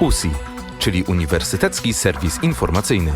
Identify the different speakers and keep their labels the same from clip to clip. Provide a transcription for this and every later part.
Speaker 1: USI, czyli Uniwersytecki Serwis Informacyjny.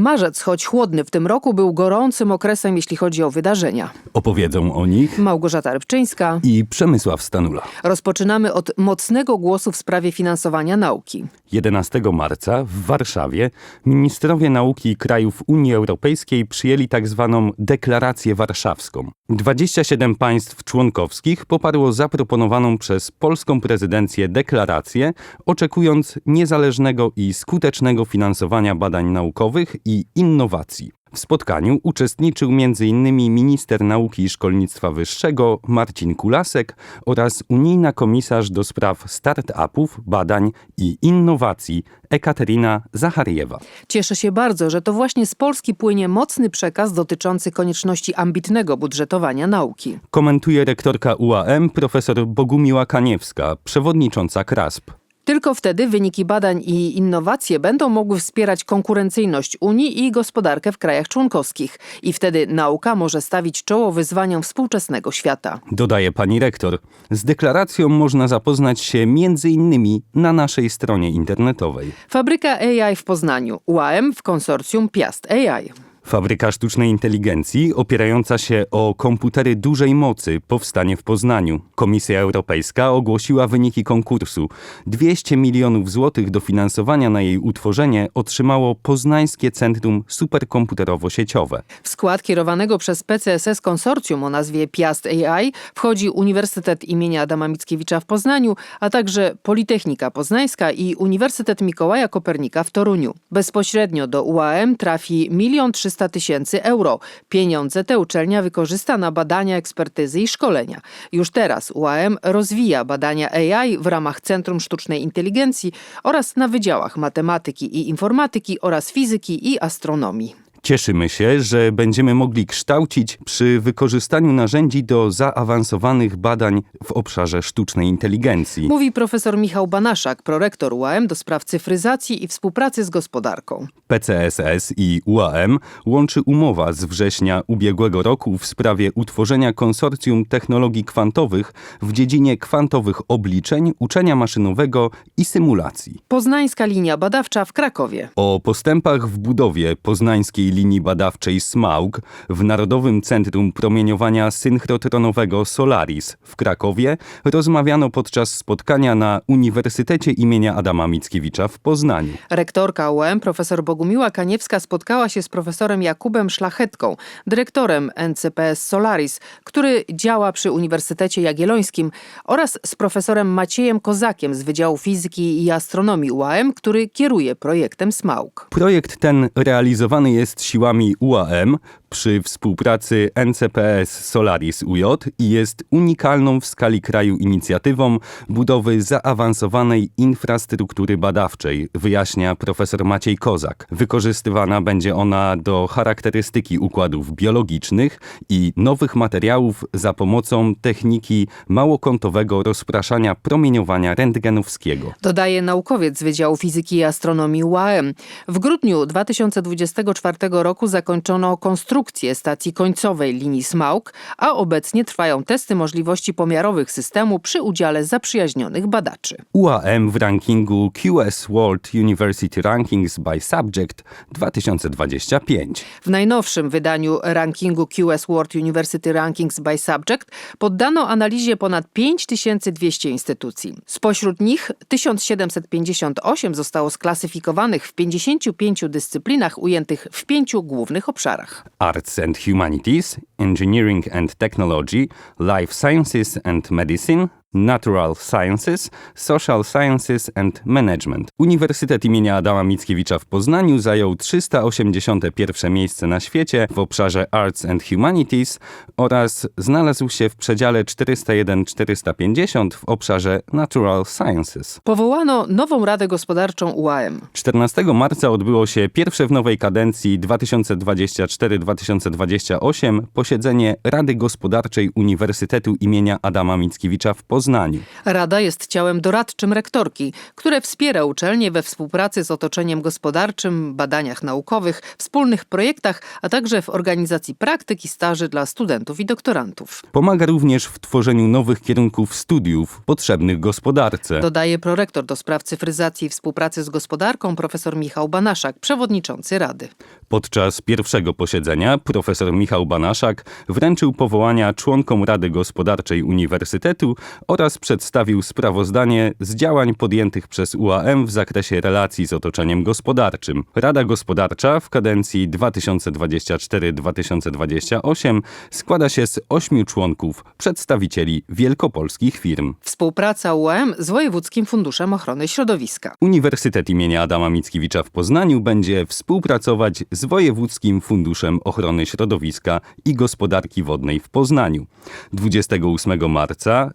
Speaker 2: Marzec, choć chłodny w tym roku, był gorącym okresem, jeśli chodzi o wydarzenia.
Speaker 3: Opowiedzą o nich
Speaker 2: Małgorzata Rybczyńska.
Speaker 3: i Przemysław Stanula.
Speaker 2: Rozpoczynamy od mocnego głosu w sprawie finansowania nauki.
Speaker 3: 11 marca w Warszawie ministrowie nauki krajów Unii Europejskiej przyjęli tzw. deklarację warszawską. 27 państw członkowskich poparło zaproponowaną przez polską prezydencję deklarację, oczekując niezależnego i skutecznego finansowania badań naukowych i innowacji. W spotkaniu uczestniczył m.in. minister nauki i szkolnictwa wyższego Marcin Kulasek oraz unijna komisarz do spraw start-upów, badań i innowacji Ekaterina Zachariewa.
Speaker 2: Cieszę się bardzo, że to właśnie z Polski płynie mocny przekaz dotyczący konieczności ambitnego budżetowania nauki.
Speaker 3: Komentuje rektorka UAM profesor Bogumiła Kaniewska, przewodnicząca KRASP.
Speaker 2: Tylko wtedy wyniki badań i innowacje będą mogły wspierać konkurencyjność Unii i gospodarkę w krajach członkowskich. I wtedy nauka może stawić czoło wyzwaniom współczesnego świata.
Speaker 3: Dodaje pani rektor. Z deklaracją można zapoznać się m.in. na naszej stronie internetowej.
Speaker 2: Fabryka AI w Poznaniu, UAM w konsorcjum Piast AI.
Speaker 3: Fabryka sztucznej inteligencji opierająca się o komputery dużej mocy powstanie w Poznaniu. Komisja Europejska ogłosiła wyniki konkursu. 200 milionów złotych dofinansowania na jej utworzenie otrzymało Poznańskie Centrum Superkomputerowo-Sieciowe.
Speaker 2: W skład kierowanego przez PCSS konsorcjum o nazwie Piast AI wchodzi Uniwersytet imienia Adama Mickiewicza w Poznaniu, a także Politechnika Poznańska i Uniwersytet Mikołaja Kopernika w Toruniu. Bezpośrednio do UAM trafi 1 300 tysięcy euro. Pieniądze te uczelnia wykorzysta na badania, ekspertyzy i szkolenia. Już teraz UAM rozwija badania AI w ramach Centrum Sztucznej Inteligencji oraz na wydziałach matematyki i informatyki oraz fizyki i astronomii.
Speaker 3: Cieszymy się, że będziemy mogli kształcić przy wykorzystaniu narzędzi do zaawansowanych badań w obszarze sztucznej inteligencji.
Speaker 2: Mówi profesor Michał Banaszak, prorektor UAM do spraw cyfryzacji i współpracy z gospodarką.
Speaker 3: PCSS i UAM łączy umowa z września ubiegłego roku w sprawie utworzenia konsorcjum technologii kwantowych w dziedzinie kwantowych obliczeń, uczenia maszynowego i symulacji.
Speaker 2: Poznańska linia badawcza w Krakowie.
Speaker 3: O postępach w budowie poznańskiej linii badawczej SMAUG w Narodowym Centrum Promieniowania Synchrotronowego Solaris w Krakowie rozmawiano podczas spotkania na Uniwersytecie imienia Adama Mickiewicza w Poznaniu.
Speaker 2: Rektorka UAM profesor Bogumiła Kaniewska spotkała się z profesorem Jakubem Szlachetką, dyrektorem NCPS Solaris, który działa przy Uniwersytecie Jagiellońskim oraz z profesorem Maciejem Kozakiem z Wydziału Fizyki i Astronomii UAM, który kieruje projektem SMAUG.
Speaker 3: Projekt ten realizowany jest siłami UAM przy współpracy NCPS Solaris UJ i jest unikalną w skali kraju inicjatywą budowy zaawansowanej infrastruktury badawczej, wyjaśnia profesor Maciej Kozak. Wykorzystywana będzie ona do charakterystyki układów biologicznych i nowych materiałów za pomocą techniki małokątowego rozpraszania promieniowania rentgenowskiego.
Speaker 2: Dodaje naukowiec z Wydziału Fizyki i Astronomii UAM. W grudniu 2024 roku zakończono konstrukcję stacji końcowej linii SMAUG, a obecnie trwają testy możliwości pomiarowych systemu przy udziale zaprzyjaźnionych badaczy.
Speaker 3: UAM w rankingu QS World University Rankings by Subject 2025.
Speaker 2: W najnowszym wydaniu rankingu QS World University Rankings by Subject poddano analizie ponad 5200 instytucji. Spośród nich 1758 zostało sklasyfikowanych w 55 dyscyplinach ujętych w pięciu głównych obszarach.
Speaker 3: Arts and Humanities, Engineering and Technology, Life Sciences and Medicine, Natural Sciences, Social Sciences and Management. Uniwersytet imienia Adama Mickiewicza w Poznaniu zajął 381 miejsce na świecie w obszarze Arts and Humanities oraz znalazł się w przedziale 401-450 w obszarze Natural Sciences.
Speaker 2: Powołano nową Radę Gospodarczą UAM.
Speaker 3: 14 marca odbyło się pierwsze w nowej kadencji 2024-2028 posiedzenie Rady Gospodarczej Uniwersytetu imienia Adama Mickiewicza w Poznaniu. Poznaniu.
Speaker 2: Rada jest ciałem doradczym rektorki, które wspiera uczelnie we współpracy z otoczeniem gospodarczym, badaniach naukowych, wspólnych projektach, a także w organizacji praktyk i staży dla studentów i doktorantów.
Speaker 3: Pomaga również w tworzeniu nowych kierunków studiów potrzebnych gospodarce.
Speaker 2: Dodaje prorektor do spraw cyfryzacji i współpracy z gospodarką profesor Michał Banaszak, przewodniczący Rady.
Speaker 3: Podczas pierwszego posiedzenia profesor Michał Banaszak wręczył powołania członkom Rady Gospodarczej Uniwersytetu oraz przedstawił sprawozdanie z działań podjętych przez UAM w zakresie relacji z otoczeniem gospodarczym. Rada Gospodarcza w kadencji 2024-2028 składa się z ośmiu członków, przedstawicieli wielkopolskich firm.
Speaker 2: Współpraca UAM z Wojewódzkim Funduszem Ochrony Środowiska.
Speaker 3: Uniwersytet imienia Adama Mickiewicza w Poznaniu będzie współpracować z Wojewódzkim Funduszem Ochrony Środowiska i Gospodarki Wodnej w Poznaniu. 28 marca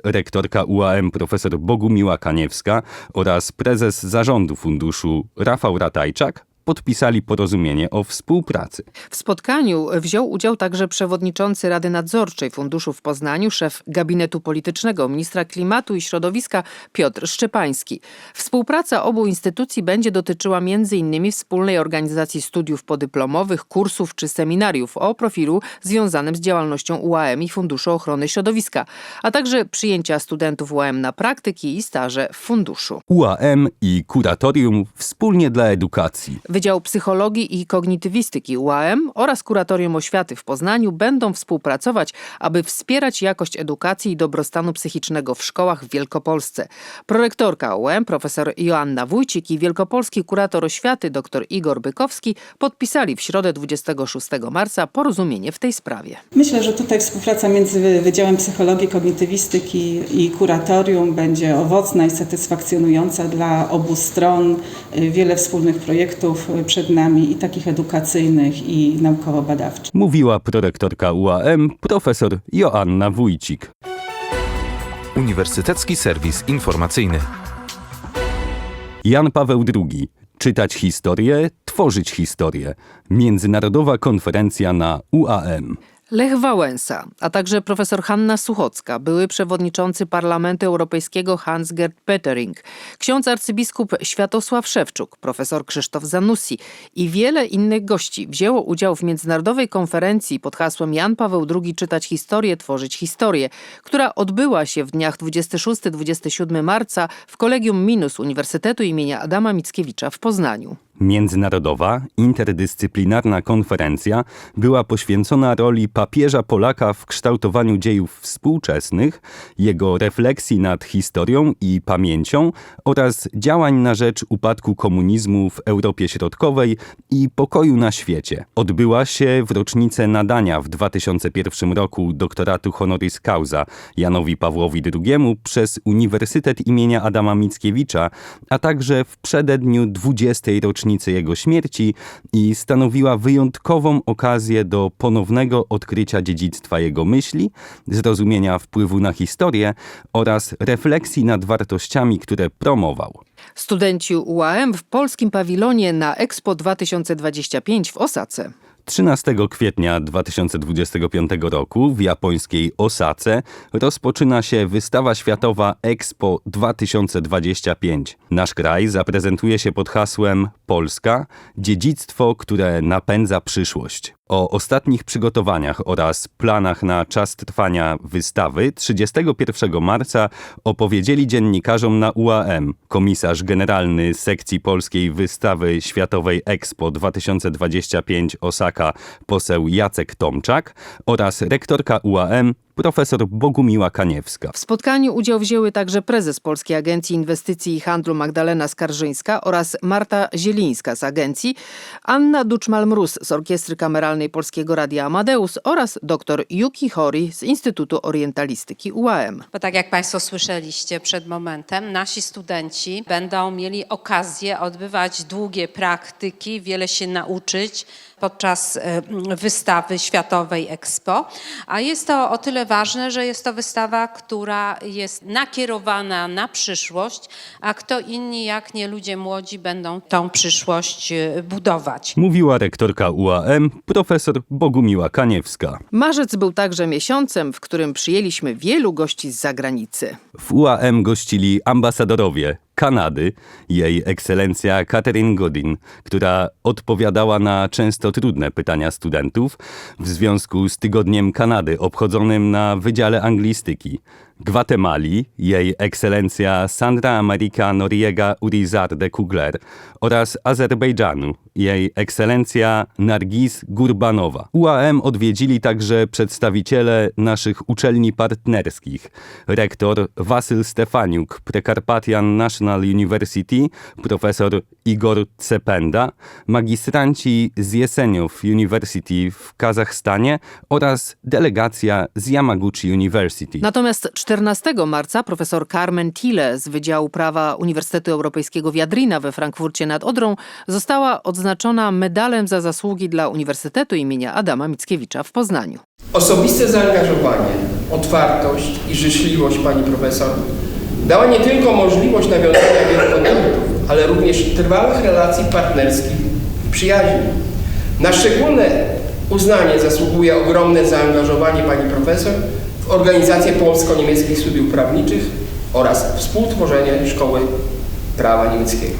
Speaker 3: UAM profesor Bogumiła Kaniewska oraz prezes zarządu funduszu Rafał Ratajczak podpisali porozumienie o współpracy.
Speaker 2: W spotkaniu wziął udział także przewodniczący Rady Nadzorczej Funduszu w Poznaniu, szef gabinetu politycznego ministra klimatu i środowiska Piotr Szczepański. Współpraca obu instytucji będzie dotyczyła m.in. wspólnej organizacji studiów podyplomowych, kursów czy seminariów o profilu związanym z działalnością UAM i Funduszu Ochrony Środowiska, a także przyjęcia studentów UAM na praktyki i staże w funduszu.
Speaker 3: UAM i kuratorium wspólnie dla edukacji.
Speaker 2: Wydział Psychologii i Kognitywistyki UAM oraz Kuratorium Oświaty w Poznaniu będą współpracować, aby wspierać jakość edukacji i dobrostanu psychicznego w szkołach w Wielkopolsce. Prorektorka UAM profesor Joanna Wójcik i wielkopolski kurator oświaty dr Igor Bykowski podpisali w środę 26 marca porozumienie w tej sprawie.
Speaker 4: Myślę, że tutaj współpraca między Wydziałem Psychologii, Kognitywistyki i Kuratorium będzie owocna i satysfakcjonująca dla obu stron. Wiele wspólnych projektów przed nami i takich edukacyjnych i naukowo-badawczych.
Speaker 3: Mówiła prorektorka UAM profesor Joanna Wójcik.
Speaker 1: Uniwersytecki Serwis Informacyjny.
Speaker 3: Jan Paweł II. Czytać historię, tworzyć historię. Międzynarodowa konferencja na UAM.
Speaker 2: Lech Wałęsa, a także profesor Hanna Suchocka, były przewodniczący Parlamentu Europejskiego Hans-Gerd Pöttering, ksiądz arcybiskup Światosław Szewczuk, profesor Krzysztof Zanussi i wiele innych gości wzięło udział w międzynarodowej konferencji pod hasłem Jan Paweł II czytać historię, tworzyć historię, która odbyła się w dniach 26-27 marca w Kolegium Minus Uniwersytetu imienia Adama Mickiewicza w Poznaniu.
Speaker 3: Międzynarodowa, interdyscyplinarna konferencja była poświęcona roli papieża Polaka w kształtowaniu dziejów współczesnych, jego refleksji nad historią i pamięcią oraz działań na rzecz upadku komunizmu w Europie Środkowej i pokoju na świecie. Odbyła się w rocznicę nadania w 2001 roku doktoratu honoris causa Janowi Pawłowi II przez Uniwersytet imienia Adama Mickiewicza, a także w przededniu 20. rocznicy jego śmierci i stanowiła wyjątkową okazję do ponownego odkrycia dziedzictwa jego myśli, zrozumienia wpływu na historię oraz refleksji nad wartościami, które promował.
Speaker 2: Studenci UAM w polskim pawilonie na Expo 2025 w Osace.
Speaker 3: 13 kwietnia 2025 roku w japońskiej Osace rozpoczyna się wystawa światowa Expo 2025. Nasz kraj zaprezentuje się pod hasłem Polska dziedzictwo, które napędza przyszłość. O ostatnich przygotowaniach oraz planach na czas trwania wystawy 31 marca opowiedzieli dziennikarzom na UAM komisarz generalny sekcji polskiej wystawy światowej Expo 2025 Osaka poseł Jacek Tomczak oraz rektorka UAM profesor Bogumiła Kaniewska.
Speaker 2: W spotkaniu udział wzięły także prezes Polskiej Agencji Inwestycji i Handlu Magdalena Skarżyńska oraz Marta Zielińska z agencji, Anna Duczmal-Mróz z Orkiestry Kameralnej Polskiego Radia Amadeus oraz dr Yuki Hori z Instytutu Orientalistyki UAM.
Speaker 5: Bo tak jak Państwo słyszeliście przed momentem, nasi studenci będą mieli okazję odbywać długie praktyki, wiele się nauczyć podczas wystawy światowej Expo. A jest to o tyle ważne, że jest to wystawa, która jest nakierowana na przyszłość, a kto inni jak nie ludzie młodzi będą tą przyszłość e, budować.
Speaker 3: Mówiła rektorka UAM, profesor Bogumiła Kaniewska.
Speaker 2: Marzec był także miesiącem, w którym przyjęliśmy wielu gości z zagranicy.
Speaker 3: W UAM gościli ambasadorowie Kanady, jej ekscelencja Catherine Godin, która odpowiadała na często trudne pytania studentów w związku z Tygodniem Kanady obchodzonym na Wydziale Anglistyki. Gwatemali, jej ekscelencja Sandra America Noriega Urizar de Kugler oraz Azerbejdżanu, jej ekscelencja Nargis Gurbanowa. UAM odwiedzili także przedstawiciele naszych uczelni partnerskich. Rektor Wasyl Stefaniuk, Prekarpatian National University, profesor Igor Cependa, magistranci z Jeseniów University w Kazachstanie oraz delegacja z Yamaguchi University.
Speaker 2: Natomiast 14 marca profesor Carmen Thiele z Wydziału Prawa Uniwersytetu Europejskiego Wiadrina we Frankfurcie nad Odrą została odznaczona medalem za zasługi dla Uniwersytetu imienia Adama Mickiewicza w Poznaniu.
Speaker 6: Osobiste zaangażowanie, otwartość i życzliwość pani profesor dała nie tylko możliwość nawiązania wielu kontaktów, ale również trwałych relacji partnerskich i przyjaźni. Na szczególne uznanie zasługuje ogromne zaangażowanie pani profesor w organizację polsko-niemieckich studiów prawniczych oraz współtworzenie Szkoły Prawa Niemieckiego.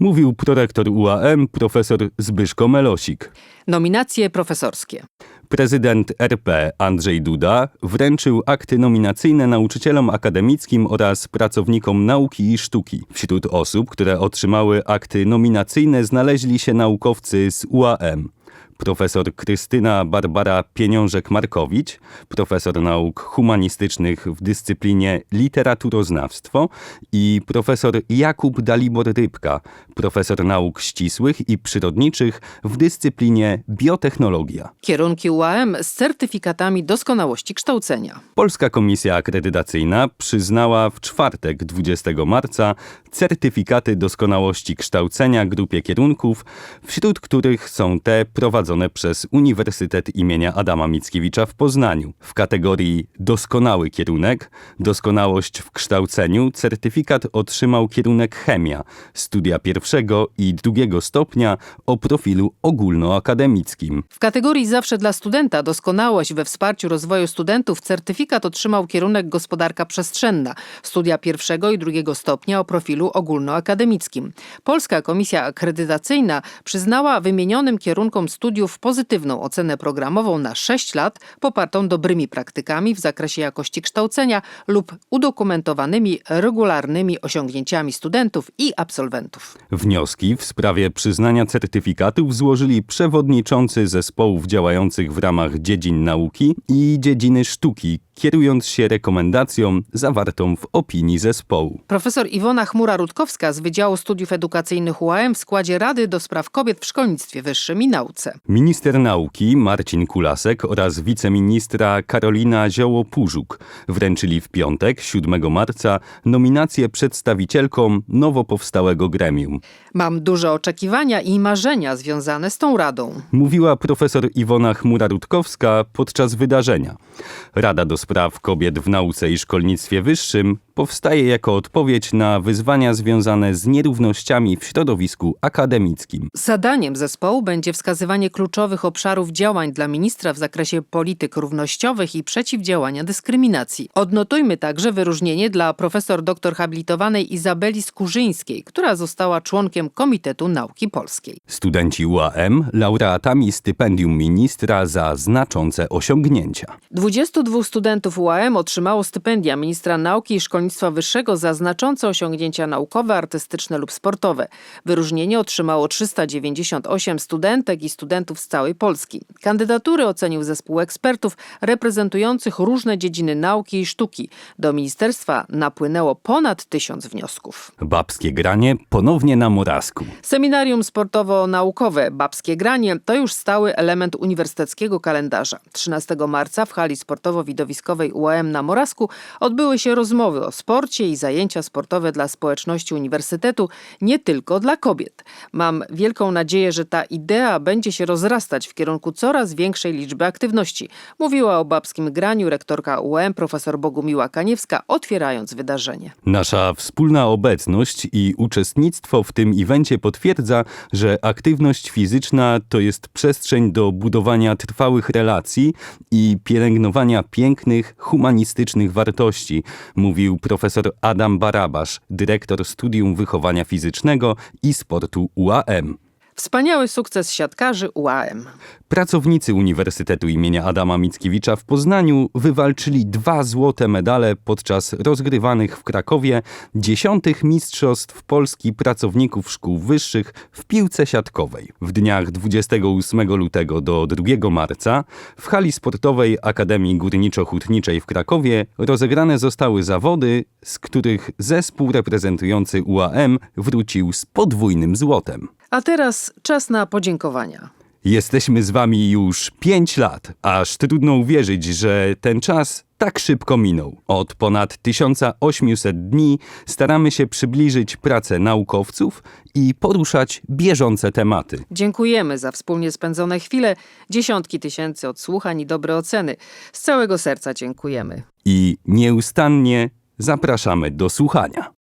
Speaker 3: Mówił prorektor UAM profesor Zbyszko Melosik.
Speaker 2: Nominacje profesorskie.
Speaker 3: Prezydent RP Andrzej Duda wręczył akty nominacyjne nauczycielom akademickim oraz pracownikom nauki i sztuki. Wśród osób, które otrzymały akty nominacyjne znaleźli się naukowcy z UAM. Profesor Krystyna Barbara Pieniążek-Markowicz, profesor nauk humanistycznych w dyscyplinie literaturoznawstwo i profesor Jakub Dalibor Rybka, profesor nauk ścisłych i przyrodniczych w dyscyplinie biotechnologia.
Speaker 2: Kierunki UAM z certyfikatami doskonałości kształcenia.
Speaker 3: Polska Komisja Akredytacyjna przyznała w czwartek 20 marca certyfikaty doskonałości kształcenia grupie kierunków, wśród których są te prowadzone przez Uniwersytet imienia Adama Mickiewicza w Poznaniu. W kategorii doskonały kierunek, doskonałość w kształceniu, certyfikat otrzymał kierunek chemia, studia pierwszego i drugiego stopnia o profilu ogólnoakademickim.
Speaker 2: W kategorii Zawsze dla studenta doskonałość we wsparciu rozwoju studentów certyfikat otrzymał kierunek Gospodarka Przestrzenna, studia pierwszego i drugiego stopnia o profilu ogólnoakademickim. Polska Komisja Akredytacyjna przyznała wymienionym kierunkom studiów pozytywną ocenę programową na 6 lat, popartą dobrymi praktykami w zakresie jakości kształcenia lub udokumentowanymi regularnymi osiągnięciami studentów i absolwentów.
Speaker 3: Wnioski w sprawie przyznania certyfikatów złożyli przewodniczący zespołów działających w ramach dziedzin nauki i dziedziny sztuki, kierując się rekomendacją zawartą w opinii zespołu.
Speaker 2: Profesor Iwona Chmura-Rutkowska z Wydziału Studiów Edukacyjnych UAM w składzie Rady do Spraw Kobiet w Szkolnictwie Wyższym i Nauce.
Speaker 3: Minister nauki Marcin Kulasek oraz wiceministra Karolina Zioło-Pużuk wręczyli w piątek, 7 marca, nominacje przedstawicielkom nowo powstałego gremium.
Speaker 2: Mam duże oczekiwania i marzenia związane z tą radą.
Speaker 3: Mówiła profesor Iwona Chmura-Rutkowska podczas wydarzenia. Rada do Spraw Kobiet w Nauce i Szkolnictwie Wyższym powstaje jako odpowiedź na wyzwania związane z nierównościami w środowisku akademickim.
Speaker 2: Zadaniem zespołu będzie wskazywanie kluczowych obszarów działań dla ministra w zakresie polityk równościowych i przeciwdziałania dyskryminacji. Odnotujmy także wyróżnienie dla profesor doktor habilitowanej Izabeli Skurzyńskiej, która została członkiem Komitetu Nauki Polskiej.
Speaker 3: Studenci UAM laureatami stypendium ministra za znaczące osiągnięcia.
Speaker 2: 22 studentów UAM otrzymało stypendia ministra nauki i szkolnictwa wyższego za znaczące osiągnięcia naukowe, artystyczne lub sportowe. Wyróżnienie otrzymało 398 studentek i studentów z całej Polski. Kandydatury ocenił zespół ekspertów reprezentujących różne dziedziny nauki i sztuki. Do ministerstwa napłynęło ponad tysiąc wniosków.
Speaker 3: Babskie granie ponownie na Moravsku.
Speaker 2: Seminarium sportowo-naukowe Babskie Granie to już stały element uniwersyteckiego kalendarza. 13 marca w hali sportowo-widowiskowej UAM na Moravsku odbyły się rozmowy o sporcie i zajęcia sportowe dla społeczności uniwersytetu, nie tylko dla kobiet. Mam wielką nadzieję, że ta idea będzie się rozrastać w kierunku coraz większej liczby aktywności, mówiła o babskim graniu rektorka UM profesor Bogumiła Kaniewska, otwierając wydarzenie.
Speaker 3: Nasza wspólna obecność i uczestnictwo w tym evencie potwierdza, że aktywność fizyczna to jest przestrzeń do budowania trwałych relacji i pielęgnowania pięknych, humanistycznych wartości, profesor Adam Barabasz, dyrektor Studium Wychowania Fizycznego i Sportu UAM.
Speaker 2: Wspaniały sukces siatkarzy UAM.
Speaker 3: Pracownicy Uniwersytetu imienia Adama Mickiewicza w Poznaniu wywalczyli dwa złote medale podczas rozgrywanych w Krakowie dziesiątych Mistrzostw Polski Pracowników Szkół Wyższych w piłce siatkowej. W dniach 28 lutego do 2 marca w hali sportowej Akademii Górniczo-Hutniczej w Krakowie rozegrane zostały zawody, z których zespół reprezentujący UAM wrócił z podwójnym złotem.
Speaker 2: A teraz czas na podziękowania.
Speaker 3: Jesteśmy z wami już 5 lat, aż trudno uwierzyć, że ten czas tak szybko minął. Od ponad 1800 dni staramy się przybliżyć pracę naukowców i poruszać bieżące tematy.
Speaker 2: Dziękujemy za wspólnie spędzone chwile, dziesiątki tysięcy odsłuchań i dobre oceny. Z całego serca dziękujemy.
Speaker 3: I nieustannie zapraszamy do słuchania.